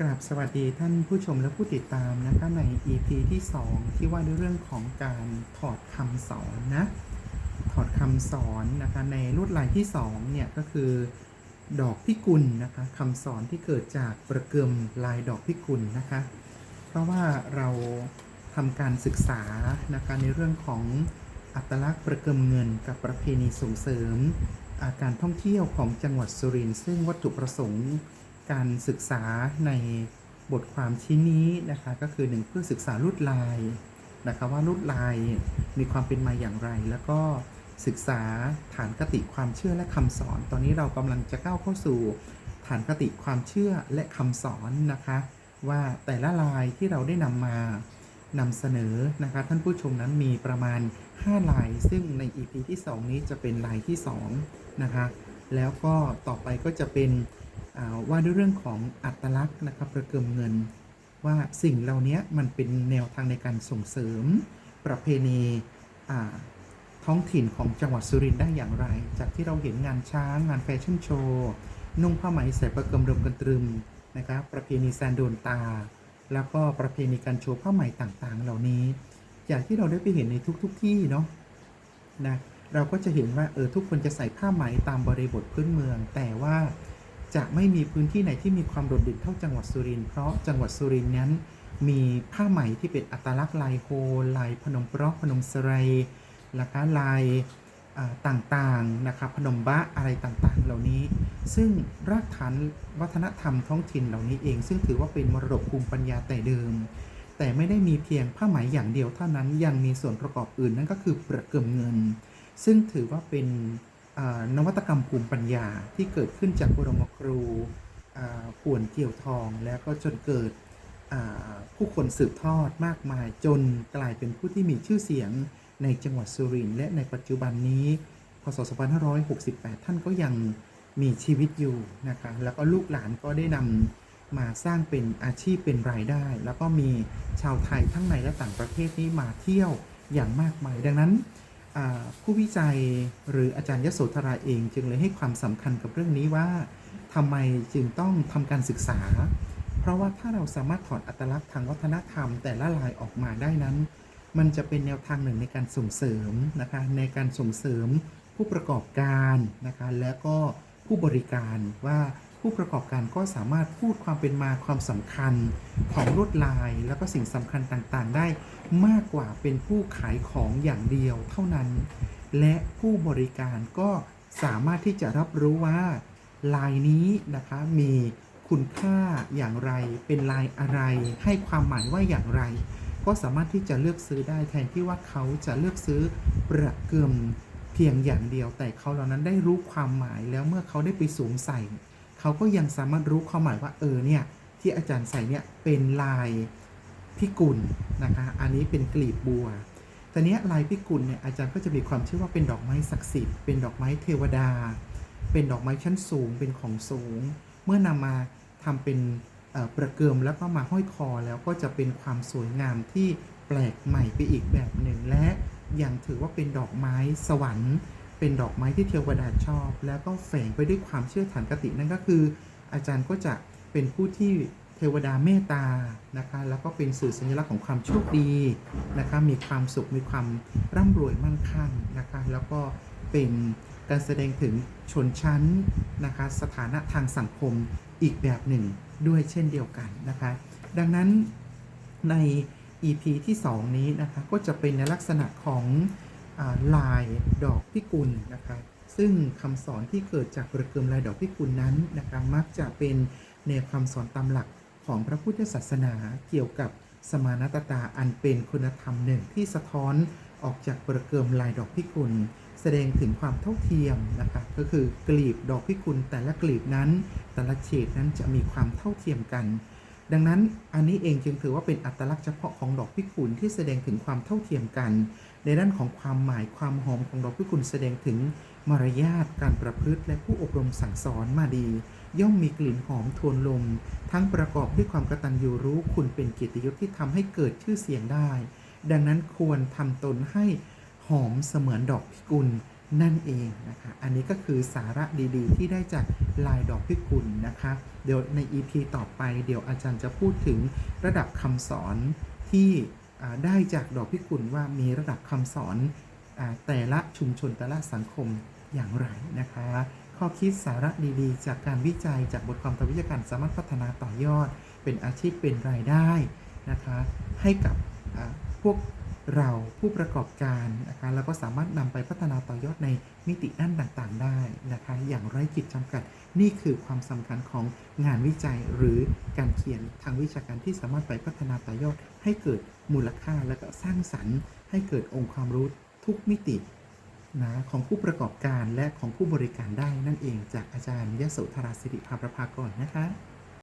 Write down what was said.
กราบสวัสดีท่านผู้ชมและผู้ติดตามนะคะใน EP ที่ 2 ที่ว่าด้วยเรื่องของการถอดคำสอนนะ ถอดคำสอนนะคะในลวดลายที่ 2 เนี่ยก็คือ ดอกพิกุลนะคะคำสอนที่เกิดจากประเกิมลายดอกพิกุลนะคะ เพราะว่าเราทำการศึกษานะคะในเรื่องของอัตลักษณ์ประเกิมเงินกับประเพณีส่งเสริม อาการท่องเที่ยวของจังหวัดสุรินทร์ซึ่งวัตถุประสงค์ การศึกษาในบทความชิ้นนี้นะคะก็คือหนึ่งเพื่อศึกษาลวดลายนะคะว่าลวดลายมีความเป็นมาอย่างไร แล้วก็ศึกษาฐานคติความเชื่อและคำสอน ตอนนี้เรากำลังจะก้าวเข้าสู่ฐานคติความเชื่อและคำสอนนะคะ ว่าแต่ละลายที่เราได้นำมานำเสนอนะคะท่านผู้ชมนั้นมีประมาณ 5 ลาย ซึ่งใน EP ที่ 2 นี้จะเป็นลายที่2นะคะ แล้วก็ต่อไปก็จะเป็นว่าด้วยเรื่องของอัตลักษณ์นะครับประเกิมเงิน ว่าสิ่งเหล่านี้มันเป็นแนวทางในการส่งเสริม ประเพณีท้องถิ่นของจังหวัดสุรินทร์ได้อย่างไร จากที่เราเห็นงานช้างงานแฟชั่นโชว์นุ่งผ้าไหมใส่ประเกิมรมกันตรึมนะครับประเพณีแซนโดนตา แล้วก็ประเพณีการโชว์ผ้าไหมต่างๆ เหล่านี้ จากที่เราได้ไปเห็นในทุกๆที่เนาะนะ เราก็จะเห็นว่าเออทุกคนจะใส่ผ้าไหมตามบริบทพื้นเมือง แต่ว่าจะไม่มีพื้นที่ไหนที่มีความโดดเด่นเท่าจังหวัดสุรินทร์เพราะจังหวัดสุรินทร์นั้น มีผ้าไหมที่เป็นอัตลักษณ์ลายโฮลายพนมปรอกพนมสไรนะคะลายอ่าต่างๆนะคะพนมบะอะไรต่างๆ เหล่านี้ ซึ่งรากฐานวัฒนธรรมท้องถิ่นเหล่านี้เอง ซึ่งถือว่าเป็นมรดกภูมิปัญญาแต่เดิม แต่ไม่ได้มีเพียงผ้าไหมอย่างเดียวเท่านั้นยังมีส่วนประกอบอื่นนั่นก็คือประเกิมเงิน ซึ่งถือว่าเป็นนวัตกรรมภูมิปัญญาที่เกิดขึ้นจากบรมครูอ่าป่วนเกี่ยวทองแล้วก็จนเกิดผู้คนสืบทอดมากมายจนกลายเป็นผู้ที่มีชื่อเสียงในจังหวัดสุรินทร์และในปัจจุบันนี้พศ 2568 ท่านก็ยังมีชีวิตอยู่นะคะแล้วก็ลูกหลานก็ได้นำมาสร้างเป็นอาชีพเป็นรายได้ แล้วก็มีชาวไทยทั้งในและต่างประเทศนี้มาเที่ยวอย่างมากมายดังนั้น ผู้วิจัยหรืออาจารย์ยโสธราเองจึงเลยให้ความสำคัญกับเรื่องนี้ว่าทำไมจึงต้องทำการศึกษา เพราะว่าถ้าเราสามารถถอดอัตลักษณ์ทางวัฒนธรรม แต่ละลายออกมาได้นั้น มันจะเป็นแนวทางหนึ่งในการส่งเสริมนะคะในการส่งเสริมผู้ประกอบการนะคะและก็ผู้บริการว่า ผู้ประกอบการก็สามารถพูดความเป็นมาความสำคัญของลวดลาย แล้วก็สิ่งสำคัญต่างๆ ได้มากกว่าเป็นผู้ขายของอย่างเดียวเท่านั้น และผู้บริการก็สามารถที่จะรับรู้ว่าลายนี้นะคะมีคุณค่าอย่างไร เป็นลายอะไร ให้ความหมายว่าอย่างไร ก็สามารถที่จะเลือกซื้อได้แทนที่ว่าเขาจะเลือกซื้อประเกิมเพียงอย่างเดียวแต่เขาเหล่านั้นได้รู้ความหมายแล้วเมื่อเขาได้ไปสวมใส่ เขาก็ยังสามารถรู้ความหมายว่าเออเนี่ยที่อาจารย์ใส่เนี่ยเป็นลายพิกุลนะคะ อันนี้เป็นกลีบบัวแต่เนี้ยลายพิกุลเนี่ยอาจารย์ก็จะมีความเชื่อว่าเป็นดอกไม้ศักดิ์สิทธิ์ เป็นดอกไม้เทวดา เป็นดอกไม้ชั้นสูง เป็นของสูง เมื่อนำมาทำเป็นประเกิมแล้วก็มาห้อยคอแล้วก็จะเป็นความสวยงามที่แปลกใหม่ไปอีกแบบหนึ่งและยังถือว่าเป็นดอกไม้สวรรค์ เป็นดอกไม้ที่เทวดาชอบ แล้วก็แฝงไปด้วยความเชื่อฐานคตินั่นก็คือ อาจารย์ก็จะเป็นผู้ที่เทวดาเมตตานะคะแล้วก็เป็นสื่อสัญลักษณ์ของความโชคดีนะคะมีความสุขมีความร่ำรวยมั่งคั่งนะคะแล้วก็เป็นการแสดงถึงชนชั้นนะคะสถานะทางสังคมอีกแบบหนึ่งด้วยเช่นเดียวกันนะคะดังนั้นใน EP ที่ 2 นี้นะคะก็จะเป็นในลักษณะของ ลายดอกพิกุลนะคะซึ่งคำสอนที่เกิดจากประเกิมลายดอกพิกุลนั้นนะคะมักจะเป็นแนวคำสอนตามหลักของพระพุทธศาสนาเกี่ยวกับสมานตตาอันเป็นคุณธรรมหนึ่งที่สะท้อนออกจากประเกิมลายดอกพิกุล แสดงถึงความเท่าเทียมนะคะก็คือกลีบดอกพิกุลแต่ละกลีบนั้น แต่ละเฉดนั้นจะมีความเท่าเทียมกัน ดังนั้นอันนี้เองจึงถือว่าเป็นอัตลักษณ์เฉพาะของดอกพิกุลที่แสดงถึงความเท่าเทียมกัน ในด้านของความหมายความหอมของดอกพิกุลแสดงถึงมารยาทการประพฤติ และผู้อบรมสั่งสอนมาดี ย่อมมีกลิ่นหอมทวนลม ทั้งประกอบด้วยความกระตัญญูรู้คุณเป็นเกียรติยศที่ทำให้เกิดชื่อเสียงได้ ดังนั้นควรทำตนให้หอมเสมือนดอกพิกุล นั่นเองนะคะ อันนี้ก็คือสาระดีๆ ที่ได้จากลายดอกพิกุลนะคะ เดี๋ยวใน EP ต่อไปเดี๋ยวอาจารย์จะพูดถึงระดับคำสอนที่ได้จากดอกพิกุลว่ามีระดับคำสอนอแต่ละชุมชนแต่ละสังคมอย่างไรนะคะ ข้อคิดสาระดีๆ จากการวิจัยจากบทความทางวิชาการสามารถพัฒนาต่อยอด เป็นอาชีพเป็นรายได้นะคะ ให้กับพวก เราผู้ประกอบการนะคะแล้วก็สามารถนำไปพัฒนาต่อยอดในมิติด้านต่างๆ ได้นะคะ อย่างไร้ขีดจำกัด นี่คือความสำคัญของงานวิจัยหรือการเขียนทางวิชาการที่สามารถไปพัฒนาต่อยอด ให้เกิดมูลค่าและก็สร้างสรรค์ ให้เกิดองค์ความรู้ทุกมิตินะของผู้ประกอบการและของผู้บริการได้นั่นเองจากอาจารย์ยโสธราสิริภาประภากรนะคะ